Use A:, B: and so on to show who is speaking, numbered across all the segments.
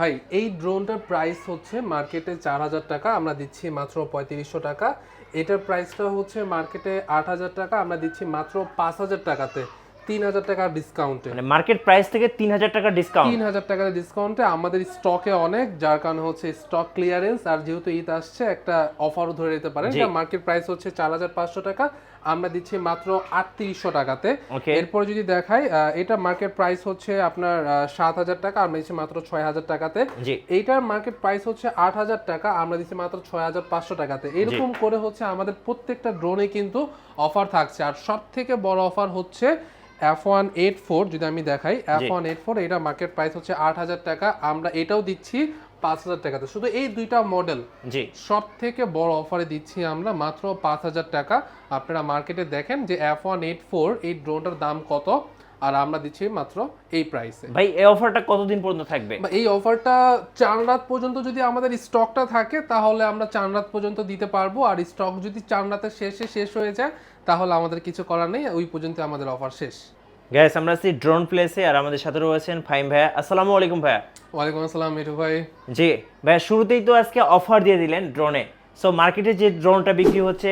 A: ভাই, এই ড্রোনটার প্রাইস হচ্ছে মার্কেটে চার হাজার টাকা, আমরা দিচ্ছি মাত্র পঁয়ত্রিশশো টাকা। এটার প্রাইসটা হচ্ছে মার্কেটে আট হাজার টাকা, আমরা দিচ্ছি মাত্র পাঁচ হাজার টাকাতে। তিন হাজার টাকা ডিসকাউন্টে
B: মানে মার্কেট প্রাইস থেকে তিন হাজার টাকা ডিসকাউন্ট
A: তিন হাজার টাকার ডিসকাউন্টে আমাদের স্টকে অনেক যার কারণে হচ্ছে স্টক ক্লিয়ারেন্স আর যেহেতু ঈদ আসছে একটা অফারও ধরে নিতে পারেন। মার্কেট প্রাইস হচ্ছে চার হাজার পাঁচশো টাকা আমরা দিচ্ছি মাত্র আটত্রিশশো টাকাতে। এরপর যদি দেখাই এটা মার্কেট প্রাইস হচ্ছে আপনার সাত হাজার টাকা আমরা দিচ্ছি মাত্র ছয় হাজার টাকাতে। এইটার মার্কেট প্রাইস হচ্ছে আট হাজার টাকা আমরা দিচ্ছি মাত্র ছয় হাজার পাঁচশো টাকাতে। এরকম করে হচ্ছে আমাদের প্রত্যেকটা ড্রোনে কিন্তু অফার থাকছে। আর সব থেকে বড় অফার হচ্ছে এফ ওয়ান এইট ফোর যদি আমি দেখাই এফ ওয়ান এইট ফোর এটা মার্কেট প্রাইস হচ্ছে আট হাজার টাকা। আমরা এটাও দিচ্ছি পাঁচ হাজার টাকাতে। শুধু এই দুইটা মডেল
B: জি।
A: সব থেকে বড় অফারে দিচ্ছি আমরা মাত্র পাঁচ হাজার টাকা। আপনারা মার্কেটে দেখেন যে এফ ওয়ান এইট ফোর এই ড্রোনটার দাম কত আর আমরা দিচ্ছি মাত্র এই প্রাইসে
B: ভাই এই অফারটা কতদিন পর্যন্ত থাকবে?
A: এই অফারটা চার রাত পর্যন্ত যদি আমাদের স্টকটা থাকে তাহলে আমরা চার রাত পর্যন্ত দিতে পারব। আর স্টক যদি চার রাতের শেষে শেষ হয়ে যায় তাহলে আমাদের কিছু করার নেই ওই পর্যন্ত আমাদের অফার শেষ।
B: গ্যাস আমরা আছি ড্রোন প্লেসে আর আমাদের সাথে রয়েছেন ফাইম ভাইয়া। আসসালামু আলাইকুম ভাইয়া।
A: ওয়ালাইকুম আসসালাম মিঠু ভাই।
B: জি ভাইয়া শুরুতেই তো আজকে অফার দিয়ে দিলেন ড্রোনে সো মার্কেটে যে ড্রোনটা বিক্রি হচ্ছে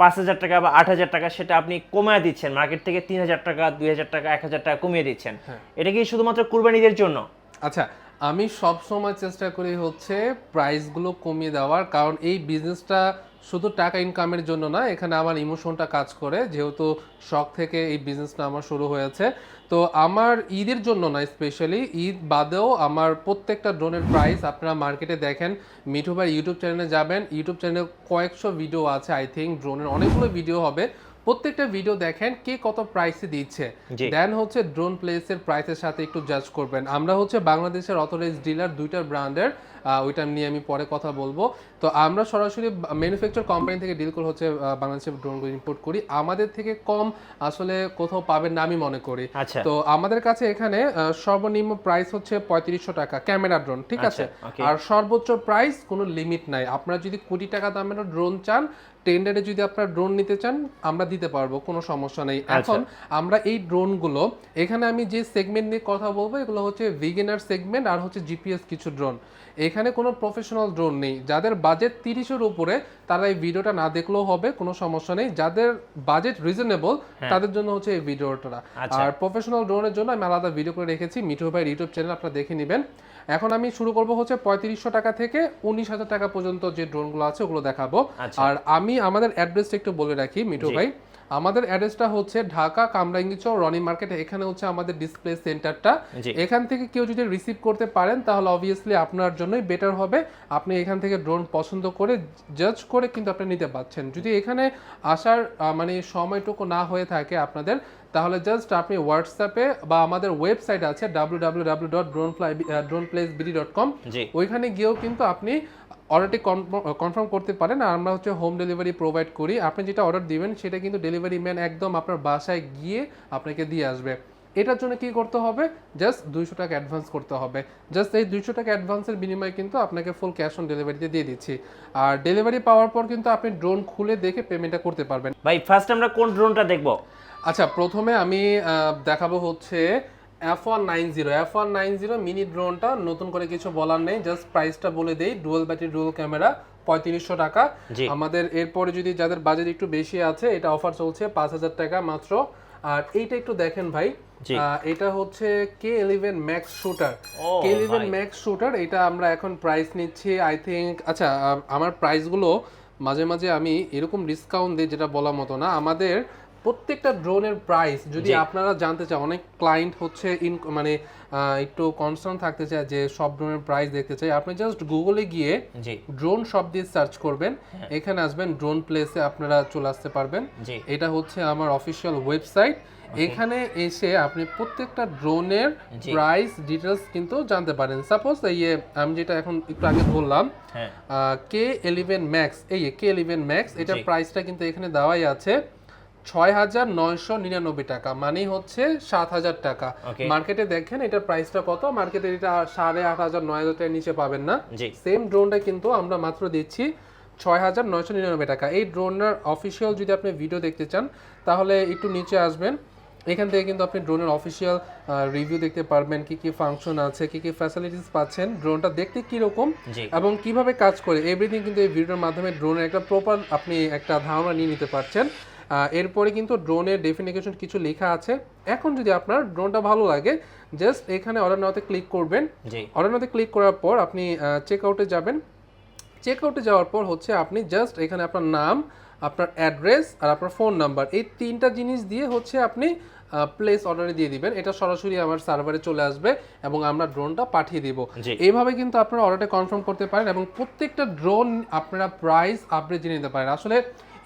B: পাঁচ হাজার টাকা বা আট হাজার টাকা সেটা আপনি কমিয়ে দিচ্ছেন। মার্কেট থেকে তিন হাজার টাকা দুই হাজার টাকা এক হাজার টাকা কমিয়ে দিচ্ছেন। এটা কি শুধুমাত্র কুরবানিদের জন্য?
A: আচ্ছা আমি সব সময় চেষ্টা করি হচ্ছে প্রাইসগুলো কমিয়ে দেওয়ার, কারণ এই বিজনেসটা শুধু টাকা ইনকামের জন্য না, এখানে আমার ইমোশনটা কাজ করে, যেহেতু শখ থেকে এই বিজনেসটা আমার শুরু হয়েছে। তো আমার ঈদের জন্য না স্পেশালি ঈদ বাদেও আমার প্রত্যেকটা ড্রোনের প্রাইস আপনারা মার্কেটে দেখেন, মিঠু ভাই ইউটিউব চ্যানেলে যাবেন ইউটিউব চ্যানেলে কয়েকশো ভিডিও আছে আই থিঙ্ক ড্রোনের অনেকগুলো ভিডিও হবে। প্রত্যেকটা ভিডিও দেখেন কে কত প্রাইসে দিচ্ছে। দেন হচ্ছে ড্রোন প্লেসের প্রাইসের সাথে একটু জাজ করবেন। আমরা হচ্ছে বাংলাদেশের অথরাইজ ডিলার দুইটা ব্র্যান্ডের ওইটা নিয়ে আমি পরে কথা বলব। তো আমরা সরাসরি ম্যানুফ্যাকচার কোম্পানি থেকে ডিল করে হচ্ছে বাংলাদেশের ড্রোনগুলো ইম্পোর্ট করি। আমাদের থেকে কম আসলে কোথাও পাবেন না আমি মনে করি।
B: আচ্ছা।
A: তো আমাদের কাছে এখানে সর্বনিম্ন প্রাইস হচ্ছে পঁয়ত্রিশশো টাকা ক্যামেরা ড্রোন ঠিক আছে?
B: আচ্ছা,
A: আর সর্বোচ্চ প্রাইস কোনো লিমিট নাই। আপনারা যদি কোটি টাকা দামের ড্রোন চান টেন্ডারে যদি আপনারা ড্রোন নিতে চান আমরা দিতে পারব কোনো সমস্যা নেই
B: আচ্ছা।
A: এখন আমরা এই ড্রোনগুলো এখানে আমি যে সেগমেন্ট নিয়ে কথা বলব এগুলো হচ্ছে ভিগেনার সেগমেন্ট আর হচ্ছে জিপিএস কিছু ড্রোন এখানে কোনো প্রফেশনাল ড্রোন নেই। যাদের বাজেট তিরিশের উপরে তারা এই ভিডিওটা না দেখলেও হবে কোনো সমস্যা নেই। যাদের বাজেট রিজনেবল তাদের জন্য হচ্ছে এই ভিডিওটা।
B: আচ্ছা।
A: আর প্রফেশনাল ড্রোনের জন্য আমি আলাদা ভিডিও করে রেখেছি। মিঠু ভাইয়ের ইউটিউব চ্যানেল আপনারা দেখে নেবেন। এখন আমি শুরু করব হচ্ছে পঁয়ত্রিশশো টাকা থেকে উনিশ হাজার টাকা পর্যন্ত যে ড্রোনগুলো আছে ওগুলো দেখাবো।
B: আচ্ছা।
A: আর আমি আমাদের অ্যাড্রেসটা একটু বলে রাখি মিঠু ভাই। আমাদের অ্যাড্রেসটা হচ্ছে ঢাকা কামরাঙ্গিচর রনি মার্কেট। এখানে হচ্ছে আমাদের ডিসপ্লে সেন্টারটা এখান থেকে কেউ যদি রিসিভ করতে পারেন তাহলে অবভিয়াসলি আপনার জন্যই বেটার হবে। আপনি এখান থেকে ড্রোন পছন্দ করে জাজ করে কিন্তু আপনি নিতে পারছেন যদি এখানে আসার মানে সময়টুকু না হয়ে থাকে আপনাদের তাহলে জাস্ট আপনি হোয়াটসঅ্যাপে বা আমাদের ওয়েবসাইট আছে W W W dot drone fly drone place BD dot com ওইখানে গিয়েও কিন্তু আপনি অর্ডারটি কনফার্ম করতে পারেন আর আমরা হচ্ছে হোম ডেলিভারি প্রোভাইড করি। আপনি যেটা অর্ডার দিবেন সেটা কিন্তু ডেলিভারি ম্যান একদম আপনার বাসায় গিয়ে আপনাকে দিয়ে আসবে। এটার জন্য কি করতে হবে? জাস্ট দুইশো টাকা অ্যাডভান্স করতে হবে। জাস্ট এই দুইশো টাকা অ্যাডভান্সের বিনিময়ে কিন্তু আপনাকে ফুল ক্যাশ অন ডেলিভারিতে দিয়ে দিচ্ছি। আর ডেলিভারি পাওয়ার পর কিন্তু আপনি ড্রোন খুলে দেখে পেমেন্টটা করতে পারবেন।
B: ভাই ফার্স্ট আমরা কোন ড্রোনটা দেখব?
A: আচ্ছা প্রথমে আমি দেখাবো হচ্ছে F one nine zero F one nine zero mini ড্রোনটা নতুন করে কিছু বলার নেই জাস্ট প্রাইসটা বলে দেই ডুয়েল ব্যাটারি ডুয়েল ক্যামেরা পঁয়ত্রিশশো টাকা। আমাদের এরপরে যদি যাদের বাজেট একটু বেশি আছে এটা অফার চলছে পাঁচ হাজার টাকা মাত্র। আর এইটা একটু দেখেন ভাই এটা হচ্ছে K eleven max shooter K eleven max shooter এটা আমরা এখন প্রাইস নিচ্ছি আই থিঙ্ক আচ্ছা আমার প্রাইসগুলো মাঝে মাঝে আমি এরকম ডিসকাউন্ট দিই যেটা বলার মতো না আমাদের প্রত্যেকটা ড্রোনের প্রাইস যদি আপনারা জানতে চান অনেক ক্লায়েন্ট হচ্ছে ইন মানে একটু কনসার্ন থাকতে চায় যে সব ড্রোনের প্রাইস দেখতে চাই। আপনি জাস্ট গুগলে গিয়ে ড্রোন শপ দিয়ে সার্চ করবেন।
B: হ্যাঁ।
A: এখানে আসবেন ড্রোন প্লেসে আপনারা চলে আসতে পারবেন। এটা হচ্ছে আমার অফিসিয়াল ওয়েবসাইট এখানে এসে আপনি প্রত্যেকটা ড্রোনের প্রাইস ডিটেলস কিন্তু জানতে পারেন। সাপোজ এই যে আমি যেটা এখন একটু আগে বললাম কে এলিভেন ম্যাক্স এই কে এলিভেন ম্যাক্স এটা। প্রাইসটা কিন্তু এখানে দেওয়াই আছে। ছয় হাজার নয়শো নিরানব্বই টাকা। মানে হচ্ছে সাত হাজার টাকা। মার্কেটে দেখেন এটার প্রাইসটা কত? মার্কেটে এটা সাড়ে আট হাজার নয় হাজার টাকার নিচে পাবেন না। সেম ড্রোনটা কিন্তু আমরা মাত্র দিচ্ছি ছয় হাজার নয়শো নিরানব্বই টাকা। এই ড্রোনের অফিসিয়াল যদি আপনি ভিডিও দেখতে চান তাহলে একটু নিচে আসবেন। এখান থেকে কিন্তু আপনি ড্রোনের অফিসিয়াল রিভিউ দেখতে পারবেন কি কি ফাংশন আছে কি কি ফ্যাসিলিটিস পাচ্ছেন। ড্রোনটা দেখতে কীরকম
B: জি।
A: এবং কীভাবে কাজ করে এভরিথিং কিন্তু এই ভিডিওর মাধ্যমে ড্রোনের একটা প্রপার আপনি একটা ধারণা নিয়ে নিতে পারছেন। এরপরে কিন্তু ড্রোনের ডেফিনিকেশন কিছু লেখা আছে। এখন যদি আপনার ড্রোনটা ভালো লাগে জাস্ট এখানে অর্ডার নাওতে ক্লিক করবেন। অর্ডার নাওতে ক্লিক করার পর আপনি চেক আউটে যাবেন। চেক আউটে যাওয়ার পর হচ্ছে আপনি জাস্ট এখানে আপনার নাম আপনার অ্যাড্রেস আর আপনার ফোন নাম্বার এই তিনটা জিনিস দিয়ে হচ্ছে আপনি প্লেস অর্ডারে দিয়ে দিবেন। এটা সরাসরি আমার সার্ভারে চলে আসবে এবং আমরা ড্রোনটা পাঠিয়ে দিব। এইভাবে কিন্তু আপনারা অর্ডারটা কনফার্ম করতে পারেন এবং প্রত্যেকটা ড্রোন আপনারা প্রাইস আপডেট জেনে নিতে পারেন। আসলে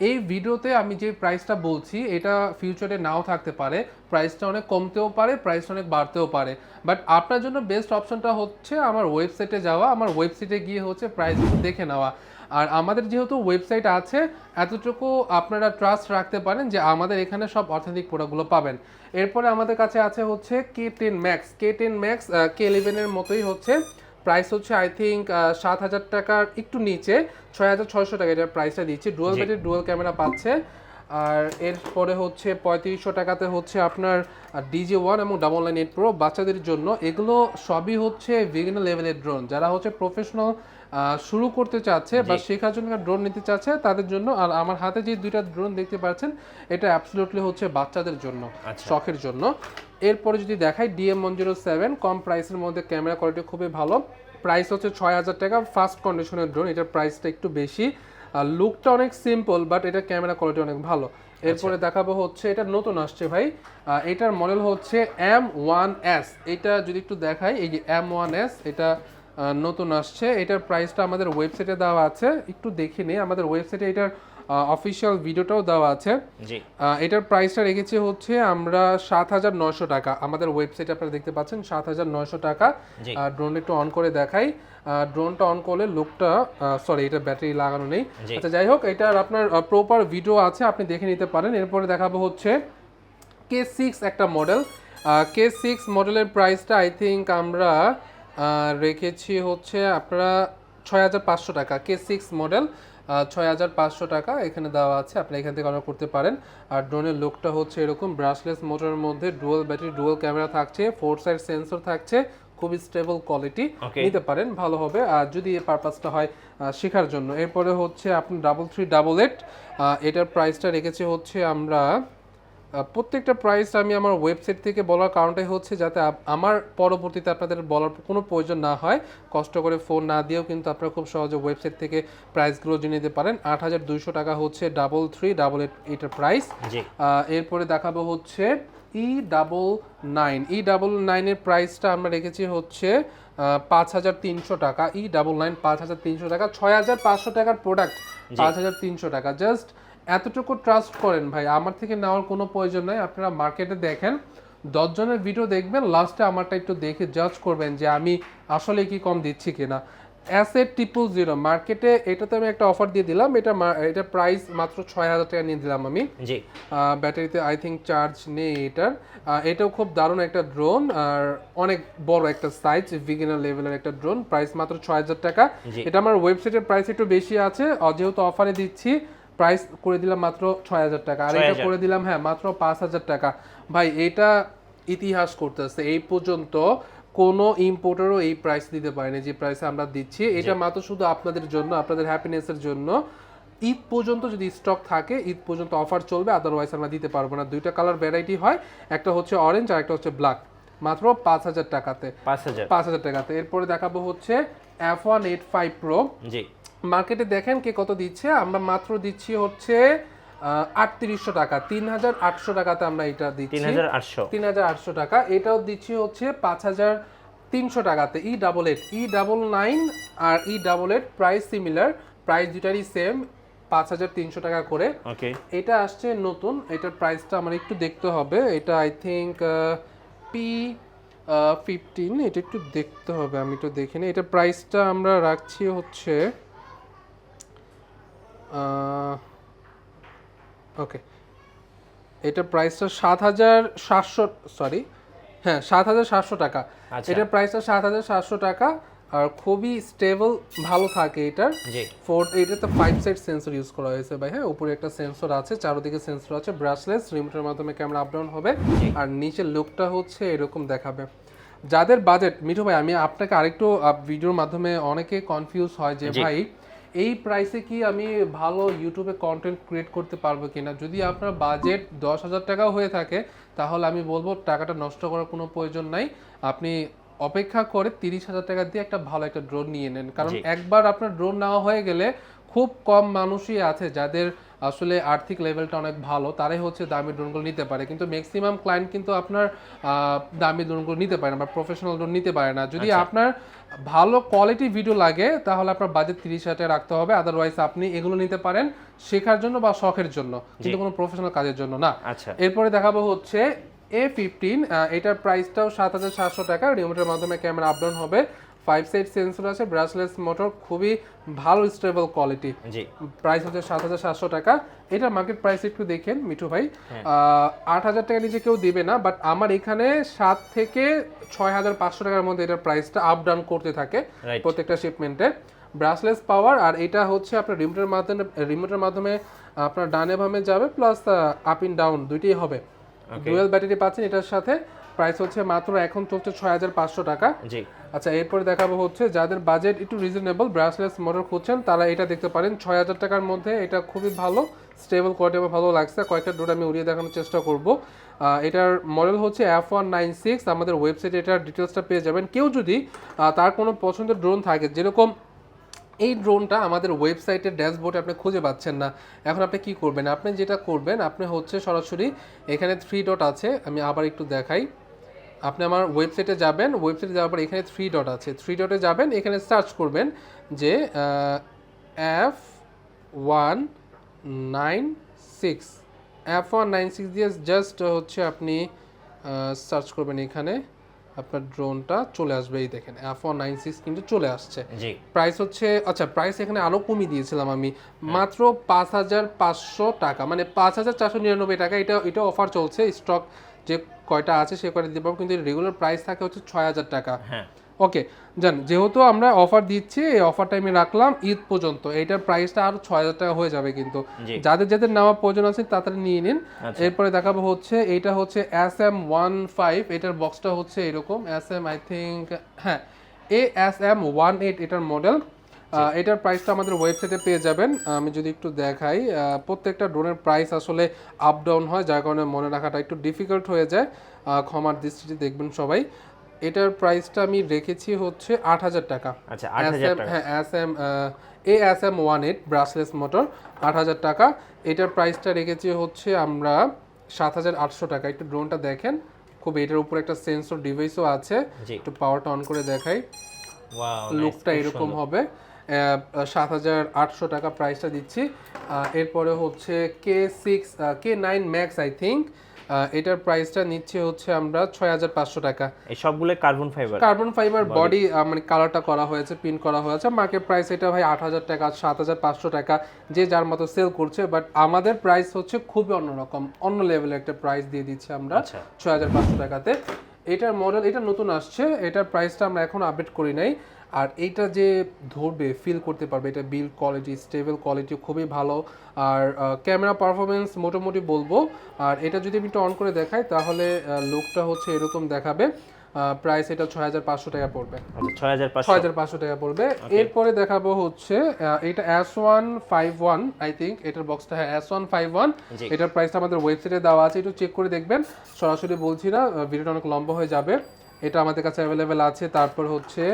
A: এই ভিডিওতে আমি যে প্রাইসটা বলছি, এটা ফিউচারে নাও থাকতে পারে। প্রাইসটা অনেক কমতেও পারে প্রাইসটা অনেক বাড়তেও পারে। বাট আপনার জন্য বেস্ট অপশনটা হচ্ছে আমার ওয়েবসাইটে যাওয়া, আমার ওয়েবসাইটে গিয়ে হচ্ছে প্রাইসগুলো দেখে নেওয়া। আর আমাদের যেহেতু ওয়েবসাইট আছে, এতটুকু আপনারা ট্রাস্ট রাখতে পারেন যে আমাদের এখানে সব অর্থনৈতিক প্রোডাক্টগুলো পাবেন। এরপরে আমাদের কাছে আছে হচ্ছে K ten max K ten max K ইলেভেনের মতোই হচ্ছে প্রাইস হচ্ছে আই থিঙ্ক সাত হাজার টাকার একটু নিচে ছয় হাজার ছয়শো টাকা এটার প্রাইসটা দিচ্ছি। ডুয়াল ব্যাটারি ডুয়াল ক্যামেরা পাচ্ছে। আর এরপরে হচ্ছে পঁয়ত্রিশশো টাকাতে হচ্ছে আপনার ডিজে ওয়ান এবং ডাবল নাইন এইট প্রো বাচ্চাদের জন্য। এগুলো সবই হচ্ছে বিভিন্ন লেভেলের ড্রোন যারা হচ্ছে প্রফেশনাল শুরু করতে চাচ্ছে বা শেখার জন্য ড্রোন নিতে চাচ্ছে তাদের জন্য। আর আমার হাতে যে দুইটা ড্রোন দেখতে পাচ্ছেন এটা অ্যাবসলিউটলি হচ্ছে বাচ্চাদের জন্য
B: আচ্ছা।
A: শখের জন্য। এরপরে যদি দেখাই ডিএম ওয়ান জিরো সেভেন কম প্রাইসের মধ্যে ক্যামেরা কোয়ালিটি খুবই ভালো। প্রাইস হচ্ছে ছয় হাজার টাকা ফার্স্ট কন্ডিশনের ড্রোন এটার প্রাইসটা একটু বেশি। আর লুকটা অনেক সিম্পল বাট এটা ক্যামেরা কোয়ালিটি অনেক ভালো। এরপরে দেখাবো হচ্ছে এটা নতুন আসছে ভাই। এটার মডেল হচ্ছে এম ওয়ান এস এটা যদি একটু দেখাই এই যে এম ওয়ান এস এটা নতুন আসছে। এটার প্রাইসটা আমাদের ওয়েবসাইটে দেওয়া আছে। একটু দেখে নিই। আমাদের ওয়েবসাইটে এটার অফিসিয়াল ভিডিওটাও দেওয়া আছে। এটার প্রাইসটা রেখেছি হচ্ছে আমরা সাত হাজার নয়শো টাকা। আমাদের ওয়েবসাইটে আপনারা দেখতে পাচ্ছেন সাত হাজার নয়শো টাকা। ড্রোন একটু অন করে দেখাই। ড্রোনটা অন করলে লোকটা সরি এটা ব্যাটারি লাগানো নেই। আচ্ছা যাই হোক এটার আপনার প্রপার ভিডিও আছে। আপনি দেখে নিতে পারেন। এরপরে দেখাবো হচ্ছে কে সিক্স একটা মডেল কে সিক্স মডেলের প্রাইসটা আই থিঙ্ক আমরা রেখেছি হচ্ছে আপনারা ছয় হাজার পাঁচশো টাকা কে সিক্স মডেল ছয় হাজার পাঁচশো টাকা এখানে দেওয়া আছে আপনি এখান থেকে অর্ডার করতে পারেন। আর ড্রোনের লুকটা হচ্ছে এরকম ব্রাশলেস মোটরের মধ্যে ডুয়াল ব্যাটারি ডুয়াল ক্যামেরা থাকছে ফোর সাইড সেন্সর থাকছে খুবই স্টেবল কোয়ালিটি নিতে পারেন ভালো হবে। আর যদি এই পারপাসটা হয় শেখার জন্য। এরপরে হচ্ছে আপনি ডাবল থ্রি ডাবল এইট এটার প্রাইসটা রেখেছি হচ্ছে আমরা প্রত্যেকটা প্রাইস আমি আমার ওয়েবসাইট থেকে বলার কারণটাই হচ্ছে যাতে আমার পরবর্তীতে আপনাদের বলার কোনো প্রয়োজন না হয়। কষ্ট করে ফোন না দিয়েও কিন্তু আপনারা খুব সহজে ওয়েবসাইট থেকে প্রাইসগুলো জেনে নিতে পারেন। আট হাজার দুইশো টাকা হচ্ছে ডাবল থ্রি ডাবল এইট এটার প্রাইস এরপরে দেখাবো হচ্ছে E double nine E double নাইনের প্রাইসটা আমরা রেখেছি হচ্ছে পাঁচ হাজার তিনশো টাকা। ই ডাবল নাইন পাঁচ হাজার তিনশো টাকা। ছয় হাজার পাঁচশো টাকার প্রোডাক্ট পাঁচ হাজার তিনশো টাকা। জাস্ট এতটুকু ট্রাস্ট করেন ভাই আমার থেকে নেওয়ার কোনো প্রয়োজন নাই। আপনারা মার্কেটে দেখেন দশজনের ভিডিও দেখবেন লাস্টে আমারটা একটু দেখে জাজ করবেন যে আমি আসলে কি কম দিচ্ছি কিনা। অ্যাসেট ট্রিপল জিরো মার্কেটে এটাতে আমি একটা অফার দিয়ে দিলাম এটা এটা প্রাইস মাত্র ছয় হাজার টাকা নিয়ে দিলাম আমি।
B: জি।
A: ব্যাটারিতে আই থিঙ্ক চার্জ নেই এটার। এটাও খুব দারুণ একটা ড্রোন আর অনেক বড় একটা সাইজ বিগিনার লেভেলের একটা ড্রোন প্রাইস মাত্র ছয় হাজার টাকা। এটা আমার ওয়েবসাইটের প্রাইস একটু বেশি আছে যেহেতু অফারে দিচ্ছি প্রাইস করে দিলাম মাত্র ছয় হাজার টাকা। আর এটা করে দিলাম হ্যাঁ মাত্র পাঁচ হাজার টাকা। ভাই এটা ইতিহাস করতেছে। এই পর্যন্ত কোনো ইম্পোর্টারও এই প্রাইস দিতে পারেনি যে প্রাইসে আমরা দিচ্ছি। এটা মাত্র শুধু আপনাদের জন্য আপনাদের হ্যাপিনেসের জন্য। ঈদ পর্যন্ত যদি স্টক থাকে ঈদ পর্যন্ত অফার চলবে আদারওয়াইজ আমরা দিতে পারব না। দুইটা কালার ভ্যারাইটি হয় একটা হচ্ছে অরেঞ্জ আর একটা হচ্ছে ব্ল্যাক মাত্র পাঁচ হাজার টাকাতে।
B: পাঁচ হাজার।
A: পাঁচ হাজার টাকাতে। এরপরে দেখাবো হচ্ছে F one eight five pro
B: G.
A: মার্কেটে দেখেন কে কত দিচ্ছে? আমরা মাত্র দিচ্ছি হচ্ছে আটত্রিশশো টাকা। তিন হাজার আটশো টাকাতে আমরা এটা দিচ্ছি।
B: তিন হাজার আটশো।
A: তিন হাজার আটশো টাকা। এটাও দিচ্ছি হচ্ছে পাঁচ হাজার তিনশো টাকাতে। E double eight E double nine আর E double eight price similar price দুটারই same পাঁচ হাজার তিনশো টাকা করে।
B: ওকে
A: এটা আসছে নতুন। এটার প্রাইসটা আমার একটু দেখতে হবে। এটা আই থিঙ্ক পি ফিফটিন এটা একটু দেখতে হবে। আমি একটু দেখে নিই এটার প্রাইসটা আমরা রাখছি হচ্ছে ওকে এটা প্রাইসটা সাত হাজার সাতশো সরি হ্যাঁ সাত হাজার সাতশো টাকা।
B: আচ্ছা।
A: এটার প্রাইসটা সাত হাজার সাতশো টাকা আর খুবই স্টেবল ভালো থাকে এটার।
B: জি।
A: ফোর এটাতে ফাইভ সাইড সেন্সর ইউজ করা হয়েছে ভাই হ্যাঁ উপরে একটা সেন্সর আছে চারদিকে সেন্সর আছে ব্রাশলেস রিমোটের মাধ্যমে ক্যামেরা আপ ডাউন হবে। আর নিচের লুকটা হচ্ছে এরকম দেখাবে। যাদের বাজেট মিঠু ভাই আমি আপনাকে আরেকটু ভিডিওর মাধ্যমে অনেকে কনফিউজ হয় যে ভাই এই প্রাইসে কি আমি ভালো ইউটিউবে কন্টেন্ট ক্রিয়েট করতে পারব কিনা? যদি আপনার বাজেট দশ হাজার টাকাও হয়ে থাকে তাহলে আমি বলব টাকাটা নষ্ট করার কোনো প্রয়োজন নাই। আপনি অপেক্ষা করে তিরিশ হাজার টাকা দিয়ে একটা ভালো একটা ড্রোন নিয়ে নেন। কারণ একবার আপনার ড্রোন নেওয়া হয়ে গেলে খুব কম মানুষই আছে যাদের আসলে আর্থিক লেভেলটা অনেক ভালো তারাই হচ্ছে দামি ড্রোনগুলো নিতে পারে। কিন্তু ম্যাক্সিমাম ক্লায়েন্ট কিন্তু আপনার দামি ড্রোনগুলো নিতে পারে না বা প্রফেশনাল ড্রোন নিতে পারে না। যদি আপনার ভালো কোয়ালিটি ভিডিও লাগে তাহলে আপনার বাজেট তিরিশ হাজার টাকা রাখতে হবে। আদারওয়াইজ আপনি এগুলো নিতে পারেন শেখার জন্য বা শখের জন্য কিন্তু কোনো প্রফেশনাল কাজের জন্য না।
B: আচ্ছা।
A: এরপরে দেখাবো হচ্ছে এ ফিফটিন এটার প্রাইসটাও সাত হাজার সাতশো টাকা। রিমোটের মাধ্যমে ক্যামেরা আপ ডাউন হবে। ফাইভ সাইড সেন্সর আছে ব্রাশলেস মোটর খুবই ভালো স্টেবল কোয়ালিটি
B: জি।
A: প্রাইস হচ্ছে সাত হাজার সাতশো টাকা। এটা মার্কেট প্রাইস একটু দেখেন মিঠু ভাই।
B: হ্যাঁ।
A: আট হাজার টাকা নিচে কেউ দিবে না বাট আমার এখানে সাত থেকে ছয় হাজার পাঁচশো টাকার মধ্যে এটার প্রাইসটা আপ ডাউন করতে থাকে প্রত্যেকটা শিপমেন্টে ব্রাশলেস পাওয়ার আর এটা হচ্ছে আপনার রিমোটের মাধ্যমে রিমোটের মাধ্যমে আপনার ডানে বামে যাবে প্লাস আপ ইন ডাউন দুইটাই হবে। ডুয়েল ব্যাটারি পাচ্ছেন এটার সাথে। প্রাইস হচ্ছে মাত্র এখন চলছে ছয় হাজার পাঁচশো টাকা।
B: জি।
A: আচ্ছা এরপরে দেখাবো হচ্ছে যাদের বাজেট একটু রিজনেবল ব্রাসলেস মোটর খুঁজছেন তারা এটা দেখতে পারেন। ছয় হাজার টাকার মধ্যে এটা খুবই ভালো স্টেবল কোয়ালিটি আমার ভালো লাগছে। কয়েকটা ডোর আমি উড়িয়ে দেখানোর চেষ্টা করব। এটার মডেল হচ্ছে এফ ওয়ান নাইন সিক্স আমাদের ওয়েবসাইটে এটার ডিটেলসটা পেয়ে যাবেন। কেউ যদি তার কোনো পছন্দের ড্রোন থাকে যেরকম এই ড্রোনটা আমাদের ওয়েবসাইটের ড্যাশবোর্ডে আপনি খুঁজে পাচ্ছেন না এখন আপনি কি করবেন? আপনি যেটা করবেন আপনি হচ্ছে সরাসরি এখানে থ্রি ডট আছে আমি আবার একটু দেখাই। আপনি আমার ওয়েবসাইটে যাবেন ওয়েবসাইটে যাওয়ার পর এখানে থ্রি ডট আছে। থ্রি ডটে যাবেন এখানে সার্চ করবেন যে F one nine six F one nine six দিয়ে জাস্ট হচ্ছে আপনি সার্চ করবেন এখানে। আপনার ড্রোনটা চলে আসবে এই দেখেন এফ ওয়ান নাইন সিক্স কিন্তু চলে আসছে। প্রাইস হচ্ছে আচ্ছা প্রাইস এখানে আরও কমিয়ে দিয়েছিলাম আমি মাত্র পাঁচ হাজার পাঁচশো টাকা মানে পাঁচ হাজার চারশো নিরানব্বই টাকা। এটা এটা অফার চলছে স্টক যে কয়টা আছে সে কয়টা দিতে পারব কিন্তু রেগুলার প্রাইস থাকে হচ্ছে ছয় হাজার টাকা।
B: হ্যাঁ।
A: ওকে জান যেহেতু আমরা অফার দিচ্ছি এই অফারটা আমি রাখলাম ঈদ পর্যন্ত এইটার প্রাইসটা আরও ছয় হাজার টাকা হয়ে যাবে কিন্তু। যাদের যাদের নেওয়া প্রয়োজন আছে তাড়াতাড়ি নিয়ে নিন।
B: আচ্ছা।
A: এরপরে দেখাবো হচ্ছে এইটা হচ্ছে এস এম ওয়ান ফাইভ এটার বক্সটা হচ্ছে এরকম। এস এম আই থিঙ্ক হ্যাঁ A S M one eight এটার মডেল এটার প্রাইসটা আমাদের ওয়েবসাইটে পেয়ে যাবেন। আমি যদি একটু দেখাই প্রত্যেকটা ড্রোনের প্রাইস আসলে আপ ডাউন হয় যার কারণে মনে রাখাটা একটু ডিফিকাল্ট হয়ে যায়। ক্ষমার দৃষ্টিতে দেখবেন সবাই। এটার প্রাইসটা আমি রেখেছি হচ্ছে আট হাজার টাকা।
B: আচ্ছা
A: হ্যাঁ S M A S M one eight brushless motor আট হাজার টাকা। এটার প্রাইসটা রেখেছি হচ্ছে আমরা সাত হাজার আটশো টাকা। একটু ড্রোনটা দেখেন। খুব এটার উপর একটা সেন্সর ডিভাইসও আছে। একটু পাওয়ারটা অন করে দেখাই। লুকটা এরকম হবে। সাত হাজার আটশো টাকা প্রাইসটা দিচ্ছি। এরপরে হচ্ছে K six K nine max I think এটার প্রাইসটা নিচ্ছে হচ্ছে আমরা ছয় হাজার পাঁচশো টাকা।
B: এই সবগুলো carbon fibre
A: carbon fibre body মানে কালারটা করা হয়েছে প্রিন্ট করা হয়েছে। মার্কেট প্রাইস এটা ভাই আট হাজার টাকা সাত হাজার পাঁচশো টাকা যে যার মতো সেল করছে। বাট আমাদের প্রাইস হচ্ছে খুবই অন্যরকম অন্য লেভেলের একটা প্রাইস দিয়ে দিচ্ছি আমরা
B: আচ্ছা।
A: ছয় হাজার পাঁচশো টাকাতে। এটার মডেল এটা নতুন আসছে এটার প্রাইসটা আমরা এখন আপডেট করি নাই। আর এইটা যে ধরবে ফিল করতে পারবে এটা বিল্ড কোয়ালিটি স্টেবল কোয়ালিটি খুবই ভালো। আর ক্যামেরা পারফরমেন্স মোটামুটি বলব। আর এটা যদি আমি একটু অন করে দেখাই তাহলে লুকটা হচ্ছে এরকম দেখাবে। প্রাইস এটা ছয় হাজার পাঁচশো টাকা পড়বে।
B: আচ্ছা ছয় হাজার পাঁচশো।
A: টাকা পড়বে। এরপরে দেখাবো হচ্ছে এটা S one five one I think এটার বক্সটা হ্যাঁ এস ওয়ান ফাইভ ওয়ান। এটার প্রাইসটা আমাদের ওয়েবসাইটে দেওয়া আছে একটু চেক করে দেখবেন। সরাসরি বলছি না ভিডিওটা অনেক লম্বা হয়ে যাবে। এটা আমাদের কাছে অ্যাভেলেবেল আছে। তারপর হচ্ছে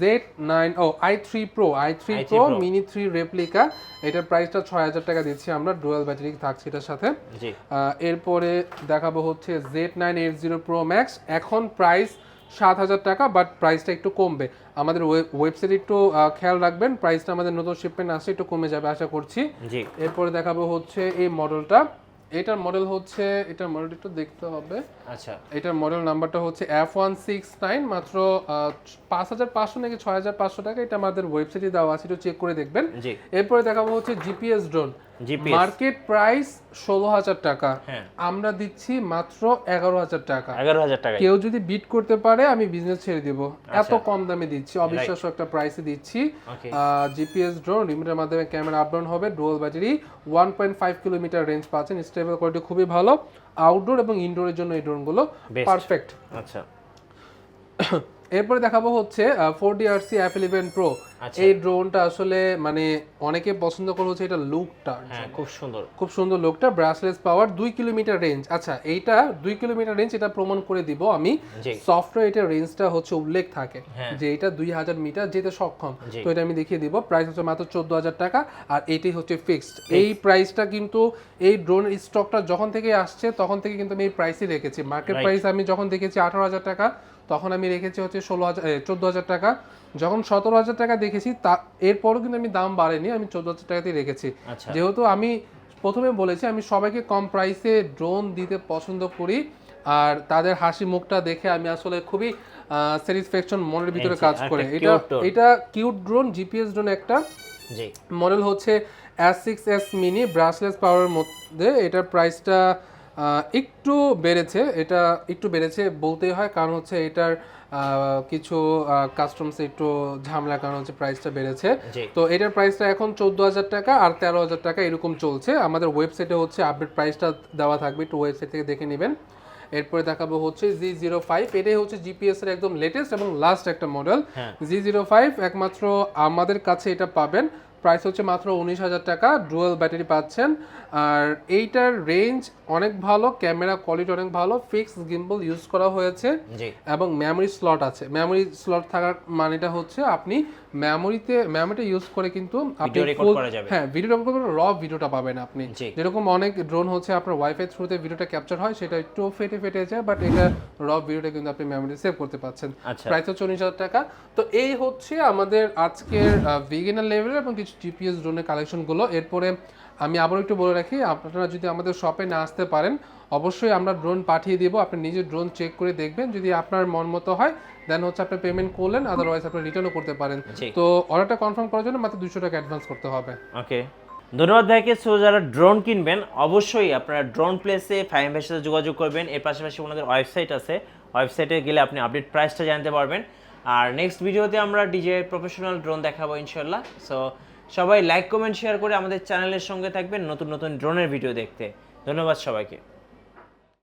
A: Z nine O I three pro I three
B: i3
A: pro
B: Pro।
A: Mini three replica এটার প্রাইসটা ছয় হাজার টাকা দিচ্ছি আমরা ডুয়েল ব্যাটারি থাকছে এটার সাথে। এরপরে দেখাবো হচ্ছে Z nine eight zero pro max এখন প্রাইস সাত হাজার টাকা বাট প্রাইসটা একটু কমবে। আমাদের ওয়েবসাইট একটু খেয়াল রাখবেন প্রাইসটা আমাদের নতুন শিপমেন্ট আসছে একটু কমে যাবে আশা করছি। এরপরে দেখাবো হচ্ছে এই মডেলটা এটার মডেল হচ্ছে এটার মডেল একটু দেখতে হবে।
B: আচ্ছা।
A: এটার মডেল নাম্বারটা হচ্ছে এফ ওয়ান সিক্স নাইন মাত্র পাঁচ হাজার পাঁচশো নাকি ছয় হাজার পাঁচশো টাকা এটা আমাদের ওয়েবসাইটে দেওয়া আছে একটু চেক করে দেখবেন। এরপরে দেখাবো হচ্ছে জিপিএস ড্রোন মার্কেট প্রাইস ষোলো হাজার টাকা।
B: হ্যাঁ।
A: আমরা দিচ্ছি মাত্র এগারো হাজার টাকা।
B: এগারো হাজার টাকা
A: কেউ যদি বিট করতে পারে আমি বিজনেস ছেড়ে দিব।
B: আচ্ছা।
A: এত কম দামে দিচ্ছি অবিশ্বাস্য একটা প্রাইসে দিচ্ছি। জিপিএস ড্রোন রিমোটের মাধ্যমে ক্যামেরা আপ ডাউন হবে dual battery one point five kilometre range পাচ্ছেন স্টেবল কোয়ালিটি খুবই ভালো। আউটডোর এবং ইনডোরের জন্য এই ড্রোনগুলো পারফেক্ট
B: আচ্ছা।
A: এরপরে দেখাবো হচ্ছে four D R C F eleven pro. এই ড্রোনটা আসলে মানে অনেকে পছন্দ করে হচ্ছে এটা লুকটা
B: হ্যাঁ খুব সুন্দর।
A: খুব সুন্দর লোকটা ব্রাসলেস পাওয়ার দুই কিলোমিটার রেঞ্জ আচ্ছা এইটা দুই কিলোমিটার রেঞ্জ এটা প্রমাণ করে দিব আমি। সফটওয়্যার এটার রেঞ্জটা হচ্ছে উল্লেখ থাকে
B: হ্যাঁ।
A: যে এটা দুই হাজার মিটার যেতে সক্ষম। তো এটা আমি দেখিয়ে দিব। প্রাইস হচ্ছে মাত্র চোদ্দ হাজার টাকা আর এটি হচ্ছে ফিক্সড এই প্রাইসটা কিন্তু এই ড্রোনের স্টকটা যখন থেকে আসছে তখন থেকে কিন্তু আমি এই প্রাইসই রেখেছি। মার্কেট প্রাইস আমি যখন দেখেছি আঠারো হাজার টাকা তখন আমি রেখেছি হচ্ছে ষোলো হাজার চোদ্দ হাজার টাকা। যখন সতেরো হাজার টাকা দেখেছি তা এরপরও কিন্তু আমি দাম বাড়েনি আমি চোদ্দ হাজার টাকাতেই রেখেছি।
B: আচ্ছা।
A: যেহেতু আমি প্রথমে বলেছি আমি সবাইকে কম প্রাইসে ড্রোন দিতে পছন্দ করি আর তাদের হাসি মুখটা দেখে আমি আসলে খুবই স্যাটিসফ্যাকশন মনের ভিতরে কাজ
B: একটা
A: করে। এটা এটা কিউট ড্রোন জিপিএস ড্রোন একটা। মডেল হচ্ছে S six S mini brushless পাওয়ারের মধ্যে। এটার প্রাইসটা একটু বেড়েছে এটা একটু বেড়েছে বলতেই হয় কারণ হচ্ছে এটার কিছু কাস্টমস একটু ঝামেলা কারণ হচ্ছে প্রাইসটা বেড়েছে। তো এটার প্রাইসটা এখন চোদ্দ হাজার টাকা আর তেরো হাজার টাকা এরকম চলছে। আমাদের ওয়েবসাইটে হচ্ছে আপডেট প্রাইসটা দেওয়া থাকবে একটু ওয়েবসাইট থেকে দেখে নেবেন। এরপরে দেখাবো হচ্ছে জি জিরো ফাইভ এটাই হচ্ছে জিপিএস এর একদম লেটেস্ট এবং লাস্ট একটা মডেল জি জিরো ফাইভ একমাত্র আমাদের কাছে এটা পাবেন। প্রাইস হচ্ছে মাত্র উনিশ হাজার টাকা ডুয়েল ব্যাটারি পাচ্ছেন। আর এইটার রেঞ্জ অনেক ভালো ক্যামেরা কোয়ালিটি অনেক ভালো ফিক্স গিম্বল ইউজ করা হয়েছে এবং মেমোরি স্লট আছে। মেমোরি স্লট থাকার মানেটা হচ্ছে আপনি মেমোরিতে মেমোরিটা ইউজ করে কিন্তু আপনি রেকর্ড
B: করা যাবে।
A: হ্যাঁ ভিডিও রেকর্ড করবেন র ভিডিওটা পাবেন আপনি। যেরকম অনেক ড্রোন হচ্ছে আপনার ওয়াইফাই থ্রুতে ভিডিওটা ক্যাপচার হয় সেটা একটু ফেটে ফেটে যায় বাট এটা র ভিডিওটা কিন্তু আপনি মেমোরি সেভ করতে পারছেন
B: প্রায়
A: প্রাইস হচ্ছে উনিশ হাজার টাকা। তো এই হচ্ছে আমাদের আজকের বিগিনার লেভেলের এবং কিছু জিপিএস ড্রোনের কালেকশনগুলো এরপরে আমি আবার একটু বলে রাখি আপনারা যদি আমাদের শপে না আসতে পারেন অবশ্যই আমরা ড্রোন পাঠিয়ে দিব। আপনি নিজে ড্রোন চেক করে দেখবেন। যদি আপনার মন মতো হয় দেন হচ্ছে আপনি পেমেন্ট করলেন আদারওয়াইজ আপনি রিটার্নও করতে পারেন। তো অর্ডারটা কনফার্ম করার জন্য মাত্র দুশো টাকা অ্যাডভান্স করতে হবে।
B: ওকে ধন্যবাদ ভাইকে। সো যারা ড্রোন কিনবেন অবশ্যই আপনারা ড্রোন প্লেসে ফাইম ভাইয়ের সাথে যোগাযোগ করবেন। এর পাশাপাশি ওনাদের ওয়েবসাইট আছে। ওয়েবসাইটে গেলে আপনি আপডেট প্রাইসটা জানতে পারবেন। আর নেক্সট ভিডিওতে আমরা ডিজে প্রফেশনাল ড্রোন দেখাবো ইনশাল্লাহ সো সবাই লাইক কমেন্ট শেয়ার করে আমাদের চ্যানেলের সঙ্গে থাকবেন নতুন নতুন ড্রোনের ভিডিও দেখতে। ধন্যবাদ সবাইকে।